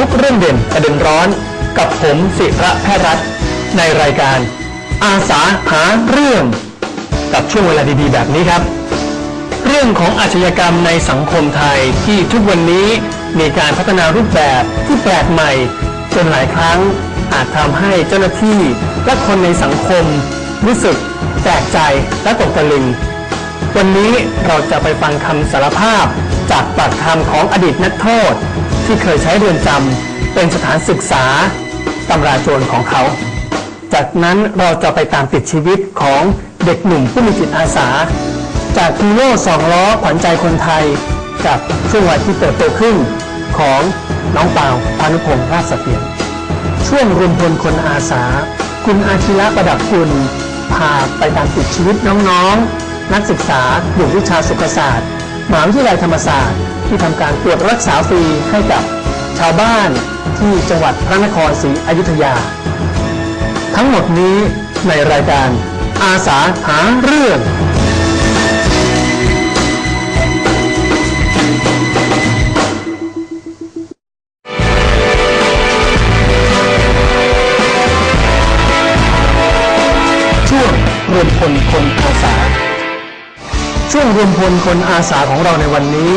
ทุกเรื่องเด่นประเด็นร้อน กับผมสิระแพทย์รัฐ ในรายการ อาสาหาเรื่อง กับช่วงเวลาดีๆ แบบนี้ครับ เรื่องของอาชญากรรมในสังคมไทยที่ทุกวันนี้มีการพัฒนารูปแบบที่แปลกใหม่ จนหลายครั้งอาจทำให้เจ้าหน้าที่และคนในสังคม รู้สึกแปลกใจและตกตะลึง วันนี้เราจะไปฟังคำสารภาพ จากปากคำของอดีตนักโทษ ที่เคยใช้เรือนจำเป็นสถานศึกษาตำราโจรของเขา จากนั้นเราจะไปตามติดชีวิตของเด็กหนุ่มผู้มีจิตอาสา จากฮีโร่สองล้อขวัญใจคนไทย กับช่วงวัยที่เติบโตขึ้นของน้องเปาพานุพงศ์ราชเสถียรช่วงรวมพลคนอาสา คุณอาชิระประดับคุณพาไปตามติดชีวิตน้องๆนักศึกษาอยู่วิชาสุขศาสตร์มหาวิทยาลัยธรรมศาสตร์ ที่ทำการตรวจรักษาฟรีให้กับชาวบ้านที่จังหวัดพระนครศรีอยุธยา ทั้งหมดนี้ในรายการอาสาหาเรื่องช่วงรวมพลคนอาสา ช่วงรวมพลคนอาสาของเราในวันนี้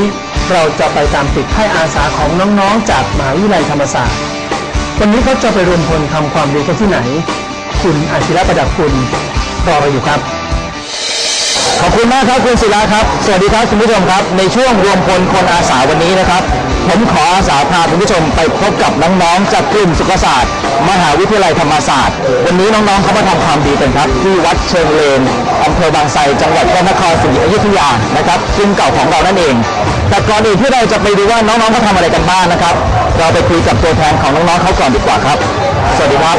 เราจะไปตามติดให้อาสาของน้องๆ จากมหาวิทยาลัยธรรมศาสตร์ วันนี้เขาจะไปรวมพลทำความดีกันที่ไหน คุณอาชิระประดับคุณรอเราอยู่ครับ ขอบคุณมากครับคุณศิลาครับ สวัสดีครับคุณผู้ชมครับ ในช่วงรวมพลคนอาสาวันนี้นะครับ ผมขออาสาพาคุณผู้ชมไปพบกับน้องๆจากกลุ่มสุขศาสตร์ มหาวิทยาลัยธรรมศาสตร์ วันนี้น้องๆเขามาทำความดีกันครับ ที่วัดเชิงเลนอำเภอบางไทรจังหวัดพระนครศรีอยุธยานะครับซึ่งเก่าของเรานั่นเอง แต่ก่อนอื่นที่เราจะไปดูว่าน้องๆเขาทำอะไรกันบ้างนะครับ เราไปคุยกับตัวแทนของน้องๆเขาก่อนดีกว่าครับ สวัสดีครับ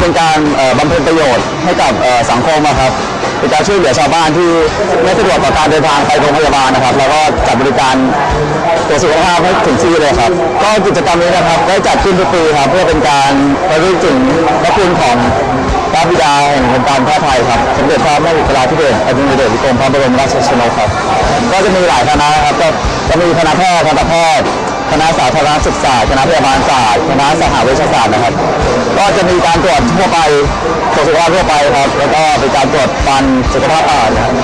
เป็นการเอ่อบำเพ็ญประโยชน์ให้กับเอ่อสังคมอะครับ เป็นการช่วยเหลือชาวบ้านที่ไม่สะดวกต่อการเดินทางไปโรงพยาบาลนะครับ แล้วก็จัดบริการตรวจสุขภาพให้ถึงที่เลยครับ ก็กิจกรรมนี้นะครับได้จัดขึ้นทุกปีครับเพื่อเป็นการระลึกถึงพระคุณของพระบิดาแห่งวงการแพทย์ไทยครับสมเด็จพระมหิดลาธิเบศอดุลยเดชวิกรมพระบรมราชชนกครับก็จะมีหลายคณะครับก็จะมีคณะแพทย์ทันตแพทย์ คณะสาธารณสุขศาสตร์คณะพยาบาลศาสตร์คณะสหเวชศาสตร์นะครับ ก็จะมีการตรวจทั่วไปตรวจสุขภาพทั่วไปครับ แล้วก็เป็นการตรวจฟันสุขภาพปากนะครับ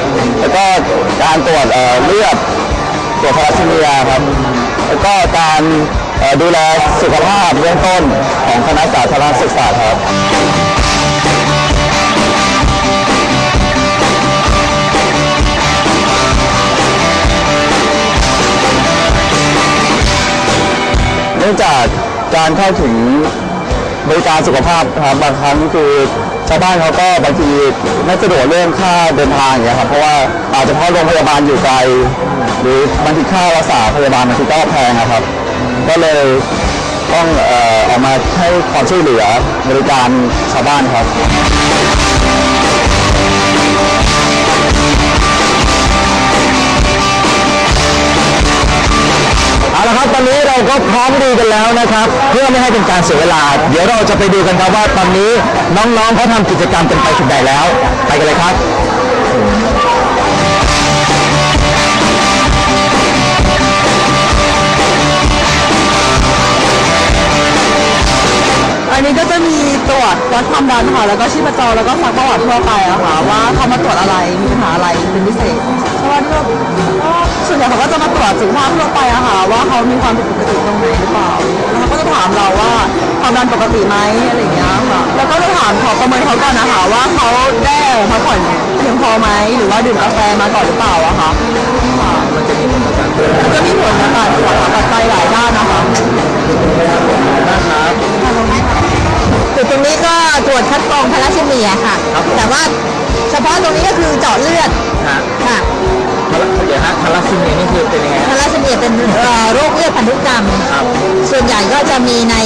แล้วก็การตรวจเลือดตรวจทาราซีเมียครับ แล้วก็การดูแลสุขภาพเบื้องต้นของคณะสาธารณสุขศาครับ นื่องจากการเข้าถึงบริการสุขภาพครับบางครั้งคือชาวบ้านเขาก็บางทีไม่สะดวกเรื่องค่าเดินทางอย่างเงี้ยครับเพราะว่าอาจจะเพราะโรงพยาบาลอยู่ไกล หรือบางทีค่ารักษาพยาบาลบางทีก็แพงนะครับ ก็เลยต้องเอ่อออกมาให้ความช่วยเหลือบริการชาวบ้านครับ ก็พร้อมดูกันแล้วนะครับ เพื่อไม่ให้เป็นการเสียเวลา เดี๋ยวเราจะไปดูกันครับว่าตอนนี้น้องๆเขาทำกิจกรรมกันไปถึงไหนแล้ว ไปกันเลยครับอันนี้ก็จะมีตรวจวัดความดันค่ะแล้วก็ชีพจรแล้วก็ซักประวัติทั่วไปอะค่ะว่าเขามาตรวจอะไรมีปัญหาอะไรเป็นพิเศษ ที่เราก็ส่วนใหญ่เขาก็จะมาตรวจสุขภาพทั่วไปอะค่ะว่าเขามีความผิดปกติตรงไหนหรือเปล่าแล้วเขาก็จะถามเราว่าความดันปกติไหมอะไรอย่างเงี้ยค่ะแล้วก็จะถามขอประเมินเขาก่อนนะคะว่าเขาได้พักผ่อนเพียงพอไหมหรือว่าดื่มกาแฟมาก่อนหรือเปล่าอะค่ะค่ะมันจะมีผลนะคะตรวจปัจจัยหลายด้านนะคะจุดตรงนี้ก็ตรวจคัดกรองทาราซีเมียค่ะ แต่ว่าเฉพาะตรงนี้ก็คือเจาะเลือดฮะค่ะ เดี๋ยวฮะทาราซีเมียนี่คือเป็นยังไง ทาราซีเมียเป็นเอ่อโรคเลือดพันธุกรรม ครับส่วนใหญ่ก็จะมีใน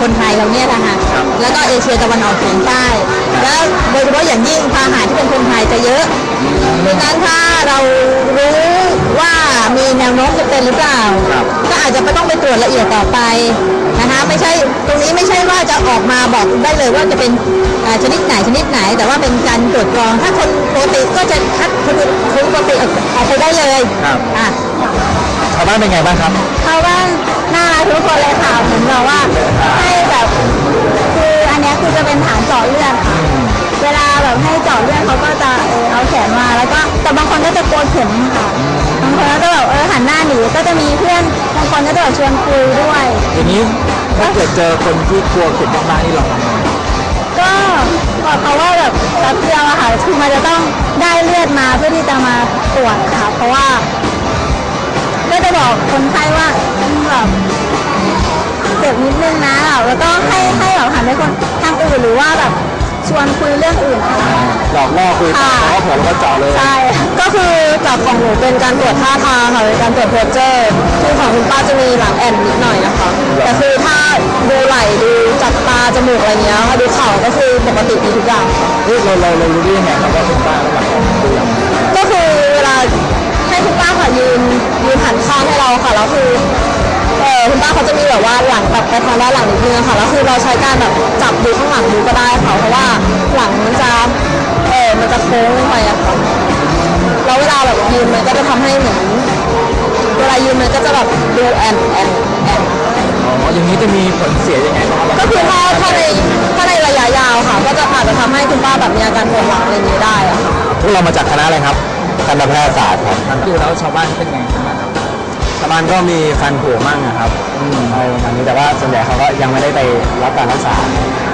คนไทยเราเนี่ยนะคะครับ แล้วก็เอเชียตะวันออกเฉียงใต้ แล้วโดยเฉพาะอย่างยิ่งพาหะที่เป็นคนไทยจะเยอะดังนั้นถ้าเรารู้ว่ามีแนวโน้มจะเป็นหรือเปล่า ก็อาจจะไม่ต้องไปตรวจละเอียดต่อไปนะคะไม่ใช่ตรงนี้ไม่ใช่ว่าจะออกมาบอกได้เลยว่าจะเป็นอ่าชนิดไหนชนิดไหน แต่ว่าเป็นการตรวจกรอง ถ้าคนปกติก็จะคัดคนอื่นคนปกติออกออกไปได้เลยครับอะชาวบ้านเป็นไงบ้างครับเขาว่าน่ารักทุกคนเลยค่ะเหมือนแบบว่าให้แบบคืออันเนี้ยคือจะเป็นฐานเจาะเลือดค่ะเว ลาแบบให้เจาะเลือดเขาก็จะเออเอาแขนมาแล้วก็แต่บางคนก็จะกลัวเข็มค่ะบางคนก็จะแบบเออหันหน้าหนีก็จะมีเพื่อนบางคนก็จะแบบชวนคุยด้วยทีนี้ถ้าเกิดเจอคนที่กลัวเข็มมากๆนี่เราทำไงก็บอกเขาว่าแบบแป๊บเดียวอะค่ะคือมันจะต้องได้เลือดมาเพื่อที่จะมาตรวจค่ะ เพราะว่าก็จะบอกคนไข้ว่าแบบเจ็บนิดนึงนะแบบแล้วก็ให้ให้แบบหันไปคนทางอื่นหรือว่าแบบ ชวนคุยเรื่องอื่นนะคะหลอกล่อคุยค่ะเพราะเผื่อเราก็เจาะเลย ใช่ ก็คือจากของหนูเป็นการตรวจท่าทางค่ะเป็นการตรวจเพอร์เจอร์คือของคุณป้าจะมีหลังแอนนิดหน่อยนะคะ แต่คือถ้าดูไหล่ดูจับตาจมูกอะไรเงี้ยค่ะดูเข่าก็คือปกติดีทุกอย่างเฮ้ยเราเราเรารู้ได้ยังไงครับว่าคุณป้าหลังดูอย่างก็คือเวลาให้คุณป้าค่ะยืนยืนหันข้างให้เราค่ะแล้วคือเออ คุณป้าเขาจะมีแบบว่าหลังแบบไปทางด้านหลังนิดนึงอะค่ะแล้วคือเราใช้การแบบจับดูข้างหลังดูก็ได้ค่ะเพราะว่าหลังมันจะเออมันจะโค้งลงไปอะค่ะแล้วเวลาแบบยืนมันก็จะทำให้เหมือนเวลายืนมันก็จะแบบดูแอนแอนแอน อ๋ออย่างนี้จะมีผลเสียยังไงบ้างครับก็คือถ้าถ้าในถ้าในระยะยาวค่ะ ก็จะอาจจะทำให้คุณป้าแบบมีอาการปวดหลังอะไรอย่างนี้ได้อะค่ะ พวกเรามาจากคณะอะไรครับคณะแพทยศาสตร์ครับดูแล้วชาวบ้านเป็นไงชาวบ้านชา วบ้านก็มีฟันผุมั่งนะครับอะไรประมาณนี้แต่ว่าส่วนใหญ่เขาก็ยังไม่ได้ไปรับการรักษา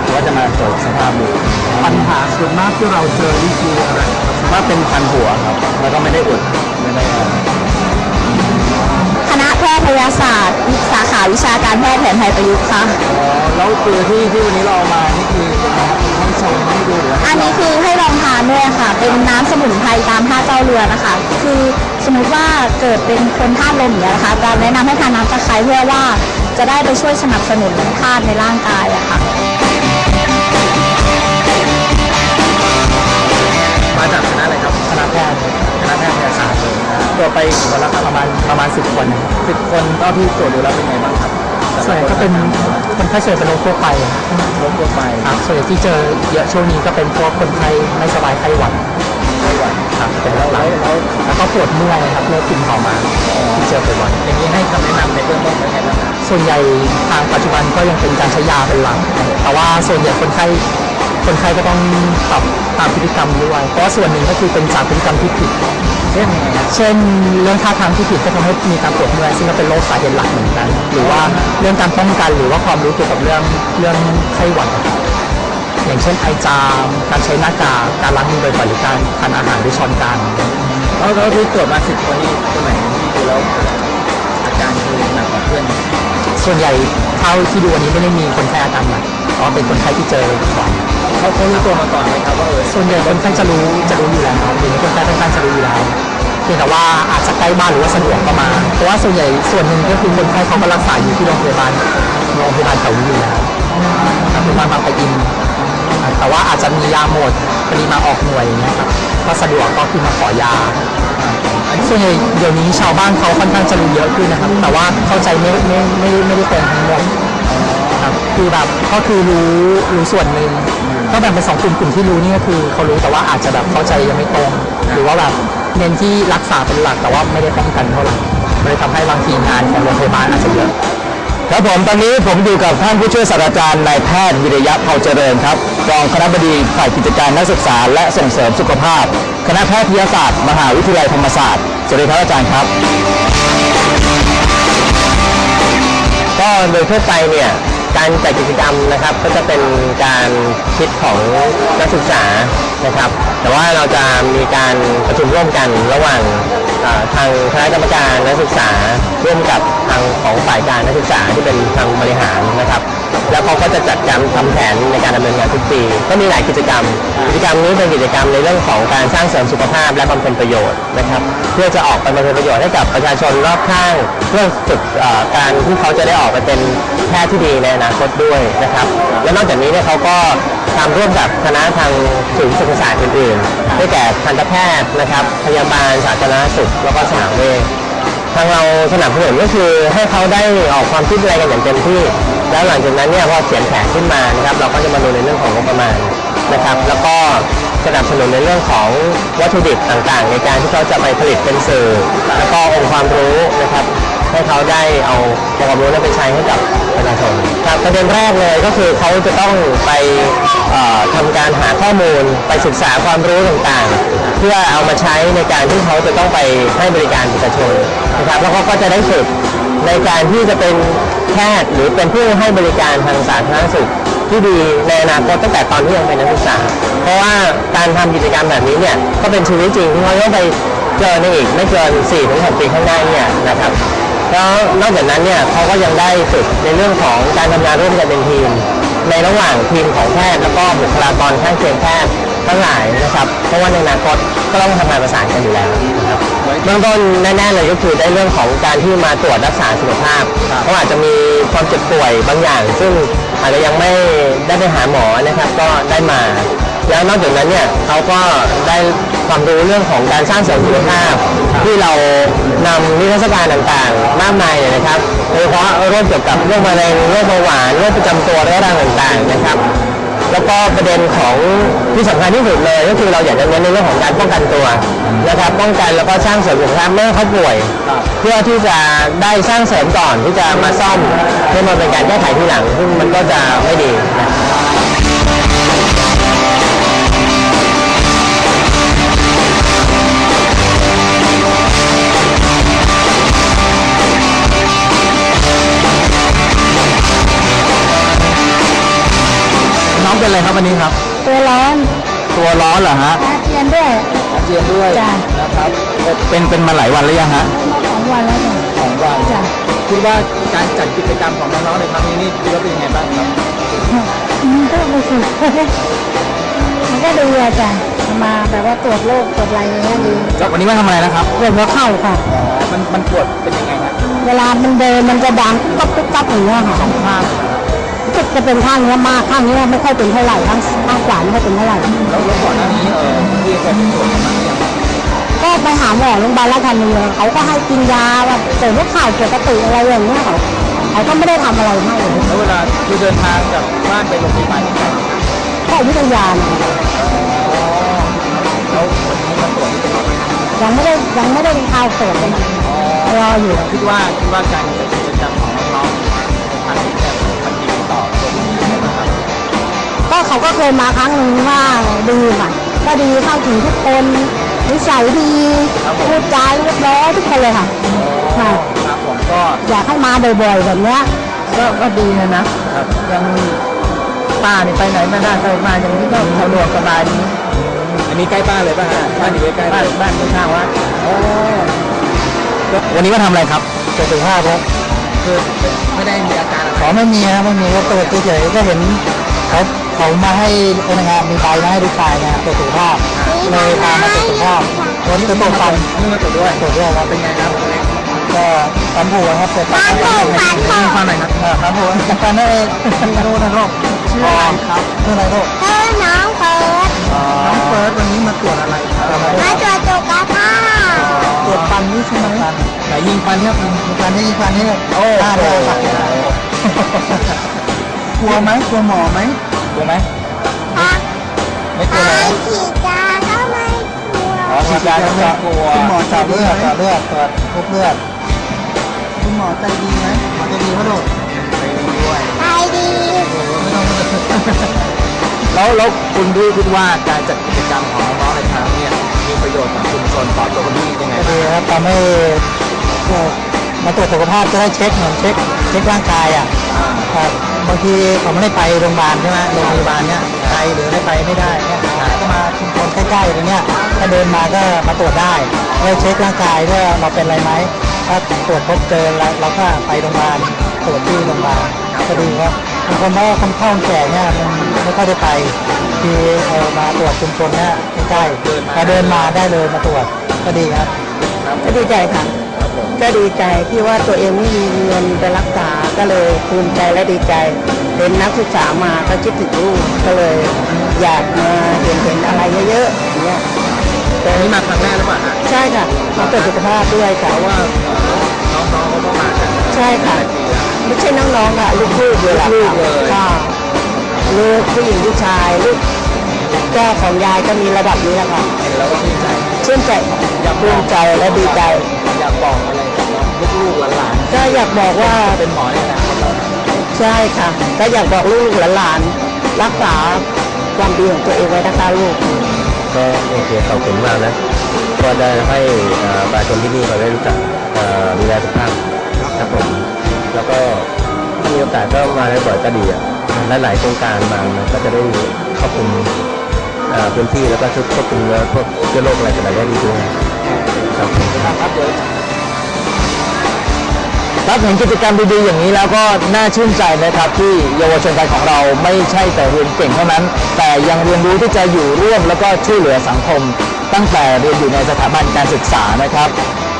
หรือว่าจะมาตรวจสภาพดูปัญหาส่วนมากที่เราเจอนี่คืออะไรว่าเป็นฟันหัวครับ แล้วก็ไม่ได้อุดไม่ได้อะไร คณะแพทยศาสตร์ สาขาวิชาการแพทย์แผนไทยประยุกต์ค่ะอ๋อแล้วคือที่ที่วันนี้เราเอามานี่คือให้ชมให้ดูหรือว่าอันนี้คือให้ลองทานด้วยค่ะ เป็นน้ำสมุนไพรตามท่าเจ้าเรือนะคะ คือ สมมติว่าเกิดเป็นคนธาตุลมอย่างเงี้ยนะคะการแนะนำให้ทานน้ำตะไคร้เพื่อว่าจะได้ไปช่วยสนับสนุนธาตุในร่างกายอะค่ะมาจากคณะอะไรครับคณะแพทย์คณะแพทยศาสตร์เลยนะตัวไปกี่คนแล้วครับประมาณประมาณสิบคนสิบคนก็ที่ตรวจดูแล้วเป็นไงบ้างครับส่วนใหญ่ก็เป็นคนไข้ส่วนใหญ่เป็นโรคทั่วไปล้มตัวไปครับส่วนใหญ่ที่เจอเยอะช่วงนี้ก็เป็นพวกคนไข้ไม่สบายไข้หวัดไต้หวัน ครับเป็นหแล้วลักแล้วแล้วๆแล้วก็ปวดเมื่อยครับเลือดติ่มต่อมาที่เจอบ่อยอย่างนี้ให้คำแนะนำในเบื้องต้นเป็นไงบ้างครับๆส่วนใหญ่ทางปัจจุบันก็ยังเป็นการใช้ยาเป็นหลัก แต่ว่าส่วนใหญ่คนไข้คนไข้ก็ต้องปรับตามพฤติกรรมด้วย เพราะว่าส่วนหนึ่งก็คือเป็นจากพฤติกรรมที่ผิด เช่นยังไงครับเช่นเรื่องท่าทางที่ผิดก็ทำให้มีการปวดเมื่อยซึ่งก็เป็นโรคสาเหตุหลักเหมือนกัน หรือว่าเรื่องการป้องกันหรือว่าความรู้เกี่ยวกับเรื่องเรื่องไข้หวัดนะครับ อย่างเช่นไอจาม การใช้หน้ากากการล้างมือบ่อยๆหรือการทานอาหารด้วยช้อนกลางแล้วแล้วที่ตรวจมาสิบคนนี้คนไหนที่ดูแล้วอาการคือหนักกว่าเพื่อน ส่วนใหญ่เท่าที่ดูวันนี้ไม่ได้มีคนไข้อาการหนักเพราะเป็นคนไข้ที่เจอก่อนเขาเขารู้ตัวมาก่อนไหมครับว่าเออส่วนใหญ่คนไข้จะรู้จะรู้อยู่แล้วครับหรือคนไข้ค่อนข้างจะรู้อยู่แล้วเพียงแต่ว่าอาจจะใกล้บ้านหรือว่าสะดวกก็มา เพราะว่าส่วนใหญ่ส่วนหนึ่งก็คือคนไข้เขาก็รักษาอยู่ที่โรงพยาบาลโรงพยาบาลแถวนี้อยู่แล้วโรงพยาบาลบางปะอิน แต่ว่าอาจจะมียาหมดพอดีมาออกหน่วยอย่างเงี้ยครับก็สะดวกก็คือมาขอยาส่วนใหญ่เดี๋ยวนี้ชาวบ้านเขาค่อนข้างจะรู้เยอะขึ้นนะครับ แต่ว่าเข้าใจไม่ไม่ไม่ไม่ได้เป็นทั้งหมดครับคือแบบก็คือรู้รู้ส่วนหนึ่งก็แบ่งเป็นสองกลุ่มกลุ่มที่รู้นี่ก็คือเขารู้แต่ว่าอาจจะแบบเข้าใจยังไม่ตรง หรือว่าแบบเน้นที่รักษาเป็นหลักแต่ว่าไม่ได้ป้องกันเท่าไหร่เลยทำให้บางทีงานของโรงพยาบาลอาจจะเยอะ ครับผมตอนนี้ผมอยู่กับท่านผู้ช่วยศาสตราจารย์นายแพทย์วิริยะเผ่าเจริญครับรองคณบดีฝ่ายกิจการนักศึกษา และส่งเสริมสุขภาพ คณะแพทยศาสตร์ มหาวิทยาลัยธรรมศาสตร์สวัสดีครับอาจารย์ครับ ก็โดยทั่วไปเนี่ยการจัดกิจกรรมนะครับก็จะเป็นการคิดของนักศึกษา นะครับ แต่ว่าเราจะมีการประชุมร่วมกันระหว่างทางคณะกรรมการนักศึกษาร่วมกับทางของฝ่ายการนักศึกษาที่เป็นทางบริหารนะครับ แล้วเขาก็จะจัดการทำแผนในการดำเนินงานทุกปี ก็มีหลายกิจกรรม กิจกรรมนี้เป็นกิจกรรมในเรื่องของการสร้างเสริมสุขภาพและบำเพ็ญประโยชน์นะครับ เพื่อจะออกไปบำเพ็ญประโยชน์ให้กับประชาชนรอบข้างเพื่อฝึกการที่เขาจะได้ออกไปเป็นแพทย์ที่ดีในอนาคตด้วยนะครับ และนอกจากนี้เนี่ยเขาก็ ทำร่วมกับคณะทางศูนย์ศึกษาสตร์อื่นๆได้แก่ทันตแพทย์นะครับ พยาบาลสาธารณสุขแล้วก็สามเวชทางเราสนับสนุนก็คือให้เขาได้ออกความคิดอะไรกันอย่างเต็มที่ แล้วหลังจากนั้นเนี่ยพอเขียนแผนขึ้นมานะครับ เราก็จะมาดูในเรื่องของงบประมาณนะครับ แล้วก็สนับสนุนในเรื่องของวัตถุดิบต่างๆ ในการที่เขาจะไปผลิตเป็นสื่อ แล้วก็องค์ความรู้นะครับ ให้เขาได้เอาองค์ความรู้นั้นไปใช้ให้กับประชาชนครับประเด็นแรกเลยก็คือเขาจะต้องไปเอ่อทำการหาข้อมูลไปศึกษาความรู้ต่างๆ เพื่อเอามาใช้ในการที่เขาจะต้องไปให้บริการประชาชนนะครับแล้วเขาก็จะได้ฝึกในการที่จะเป็นแพทย์หรือเป็นผู้ให้บริการทางสาธารณสุขที่ดีในอนาคตตั้งแต่ตอนที่ยังเป็นนักศึกษา เพราะว่าการทำกิจกรรมแบบนี้เนี่ยก็เป็นชีวิตจริงที่เขาต้องไปเจอในอีกไม่เกิน4-6ปีข้างหน้าเนี่ยนะครับ แล้วนอกจากนั้นเนี่ยเขาก็ยังได้ฝึกในเรื่องของการทำงานร่วมกันเป็นทีม ในระหว่างทีมของแพทย์แล้วก็บุคลากรข้างเคียงแพทย์ทั้งหลายนะครับ เพราะว่าในอนาคตก็ต้องทำงานประสานกันอยู่แล้วนะครับเบื้องต้นแน่ๆเลยก็คือได้เรื่องของการที่มาตรวจรักษาสุขภาพเขาอาจจะมีความเจ็บป่วยบางอย่าง ซึ่งอาจจะยังไม่ได้ไปหาหมอนะครับก็ได้มา แล้วนอกจากนั้นเนี่ยเขาก็ได้ความรู้เรื่องของการสร้างเสริมสุขภาพ ที่เรานำนิทรรศการต่างๆ มากมายเลยนะครับโดยเฉพาะโรคเกี่ยวกับโรคมะเร็งโรคเบาหวานโรคประจำตัวเรื้อรังต่างๆนะครับ แล้วก็ประเด็นของที่สำคัญที่สุดเลย ก็คือเราอยากจะเน้นในเรื่องของการป้องกันตัวนะครับป้องกันแล้วก็สร้างเสริมสุขภาพเมื่อเขาป่วย เพื่อที่จะได้สร้างเสริมก่อนที่จะมาซ่อมเพื่อมาเป็นการแก้ไขทีหลังซึ่งมันก็จะไม่ดี เป็นอะไรครับวันนี้ครับ ตัวร้อนตัวร้อนเหรอฮะอาเจียนด้วยเจียนด้วยจ้ะ นะครับเป็นเป็นมาหลายวันแล้วยังฮะสองวันแล้วจ้ะสองวันจ้ะคิดว่าการจัดกิจกรรมของน้องๆในครั้งนี้นี่คิดว่าเป็นยังไงบ้างครับมันก็รู้สึกมันก็ดีอะจ้ะมาแบบว่าตรวจโรคตรวจอะไรอย่างเงี้ยดีแล้ววันนี้มาทำอะไรนะครับตรวจหัวเข่าค่ะ มันมันปวดเป็นยังไงฮะเวลามันเดินมันจะดังตุ๊บตุ๊บตุ๊บอย่างเงี้ยค่ะสองข้างรู้สึก จะเป็นข้างเนี้ยมากข้างเนี้ยไม่ค่อยเป็นเท่าไหร่ข้างข้างขวาไม่ค่อยเป็นเท่าไหร่แล้วแล้วก่อนหน้านี้เออที่เคยเป็นตรวจมาหรือยังก็ไปหาหมอโรงพยาบาลราชธานีเลยเขาก็ให้กินยาแบบเสริมหัวเข่าปกติอะไรอย่างเงี้ยเขาเขาก็ไม่ได้ทำอะไรให้เลยแล้วเวลาคือเดินทางจากบ้านไปโรงพยาบาลยังไงก็อยุธยาเนี่ยแล้ววันนี้มาตรวจที่เป็นยังไงยังไม่ได้ยังไม่ได้เป็นข่าวเปิดเลยนะรออยู่คิดว่าคิดว่าการจัดกิจก เขาก็เคยมาครั้งหนึ่งว่าดีค่ะก็ดีเข้าถึงทุกคนนิสัยดีพูดจาเรียบร้อยทุกคนเลยค่ะค่ะครับผมก็อยากให้มาบ่อยๆแบบเนี้ยก็ก็ดีนะนะยังป้านี่ไปไหนไม่ได้ไปมาอย่างนี้ก็สะดวกสบายดีอันนี้ใกล้บ้านเลยป่ะฮะบ้านอยู่ใกล้ๆบ้านเลยบ้านข้างๆวัดวันนี้มาทำอะไรครับตรวจสุขภาพครับคือไม่ได้มีอาการอะไรขอไม่มีนะไม่มีก็ตรวจเฉยๆก็เห็นเขา เขามาให้พนักงานมีใบมาให้ลูกชายนะตรวจสุขภาพเลยพามาตรวจสุขภาพวันนี้ก็ตรวจฟันนี่มาตรวจด้วยตรวจด้วยครับเป็นไงครับก็ฟันผุครับตรวจฟันฟันผุฟันผุฟันไหนครับฟันผุจากฟันนั่นเองไม่รู้นะโรคชื่ออะไรครับชื่ออะไรโรคเออน้องเปิดน้องเฟิร์สวันนี้มาตรวจอะไรครับมาตรวจสุขภาพตรวจฟันนี่ใช่ไหมฟันไหนยิงฟันครับยิงฟันนี่ยิงฟันนี่โอ้ตาเลยกลัวไหมกลัวหมอไหมก ลัวไหมค่ะไม่กลัวนะฉีดยาก็ไม่กลัวอ๋อฉีดยาก็ไม่กลัวคุณหมอเจาะเลือดเจาะเลือดตรวจพบเลือดคุณหมอใจดีไหมหมอใจดีเขาโดดไปดีไม่ต้องแล้วแล้วคุณพี่คิดว่าการจัดกิจกรรมของน้องๆในครั้งเนี้มีประโยชน์ต่อชุมชนต่อตัวคุณพี่ยังไงก็บ้าดีงครับทำให้เอ่อมา ตรวจสุขภาพจะได้เช็คเหมือนเช็คเช็คร่างกายอะอ่าครับบางทีเขาไม่ได้ไปโรงพยาบาลใช่ไหมโรงพยาบาลเนี้ยไปหรือได้ไปไม่ได้เนี่ยก็มาชุมชนใกล้ๆตรงเนี้ยถ้าเดินมาก็มาตรวจได้แล้วเช็คร่างกายว่าเราเป็นอะไรไหมถ้าตรวจพบเจอแล้วเราก็ไปโรงพยาบาลตรวจที่โรงพยาบาลก็ดีครับบางคนเพราะว่าคนเฒ่าคนแก่เนี่ยมันไม่ค่อยได้ไปที่เออมาตรวจชุมชนเนี่ยใกล้ๆมาเดินมาได้เลยมาตรวจก็ดีครับก็ดีใจค่ะ ก็ดีใจที่ว่าตัวเองไม่มีเงินไปรักษาก็เลยภูมิใจและดีใจ เป็นนักศึกษามาก็คิดถึงลูกก็เลยอยากมาเห็นเห็นอะไรเยอะๆอย่างเงี้ยแต่อันนี้มาครั้งแรกหรือเปล่าฮะใช่ค่ะมาตรวจสุขภาพด้วยค่ะเพราะว่าเอ่อน้องๆเขาก็มากันใช่ค่ะ ไม่ใช่น้องๆค่ะลูกๆเลยล่ะลูกๆเลยค่ะลูกผู้หญิงผู้ชายลูกก็ของยายก็มีระดับนี้แหละค่ะเห็นแล้วก็ชื่นใจชื่นใจปลื้มใจและดีใจอยากบอกอะไรกับ ลูกๆหลานก็อยากบอกว่าๆเป็นหมอในอนาคตเราใช่ค่ะ ก็อยากบอกลูกๆหลานๆรักษาความดีของตัวเองไว้นะคะลูกก็โอเคขอบคุณมากนะก็ได้ให้เอ่อประชาชนที่นี่เขาได้รู้จักเอ่อดูแลสุขภาพครับผมแล้วก็ถ้ามีโอกาสก็มาได้บ่อยก็ดีอะและหลายโครงการมามันก็จะได้ครอบคลุมเอ่อพื้นที่แล้วก็ชุดควบคุมแล้วพวกเชื้อโรคอะไรต่างๆได้ดีด้วยครับผมครับเดี๋ยวค รับเห็นกิจกรรมดีๆอย่างนี้แล้วก็น่าชื่นใจนะครับที่เยาวชนไทยของเราไม่ใช่แต่เรียนเก่งเท่านั้น แต่ยังเรียนรู้ที่จะอยู่ร่วมแล้วก็ช่วยเหลือสังคม ตั้งแต่เรียนอยู่ในสถาบันการศึกษานะครับ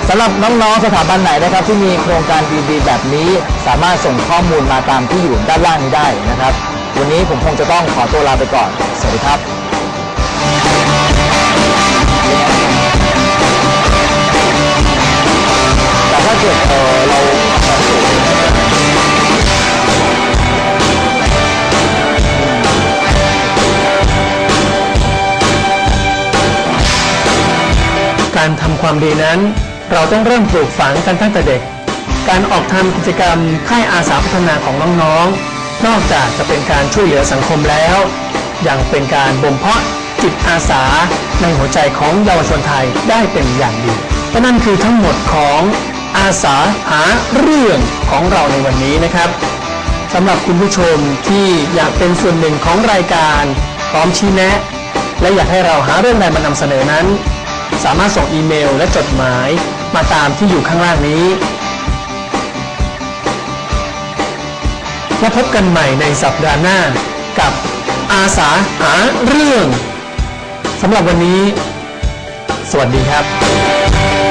สำหรับน้องๆสถาบันไหนนะครับ ที่มีโครงการดีๆแบบนี้ สามารถส่งข้อมูลมาตามที่อยู่ด้านล่างนี้ได้นะครับ วันนี้ผมคงจะต้องขอตัวลาไปก่อน สวัสดีครับแต่ถ้าเกิดเออเรา การทำความดีนั้น เราต้องเริ่มปลูกฝังกันตั้งแต่เด็ก การออกทำกิจกรรมค่ายอาสาพัฒนาของน้องๆ นอกจากจะเป็นการช่วยเหลือสังคมแล้ว ยังเป็นการบ่มเพาะจิตอาสาในหัวใจของเยาวชนไทยได้เป็นอย่างดีและนั่นคือทั้งหมดของอาสาหาเรื่องของเราในวันนี้นะครับสำหรับคุณผู้ชมที่อยากเป็นส่วนหนึ่งของรายการพร้อมชี้แนะ และอยากให้เราหาเรื่องใดมานำเสนอนั้น สามารถส่งอีเมลและจดหมายมาตามที่อยู่ข้างล่างนี้ และพบกันใหม่ในสัปดาห์หน้ากับอาสาหาเรื่องสำหรับวันนี้ สวัสดีครับ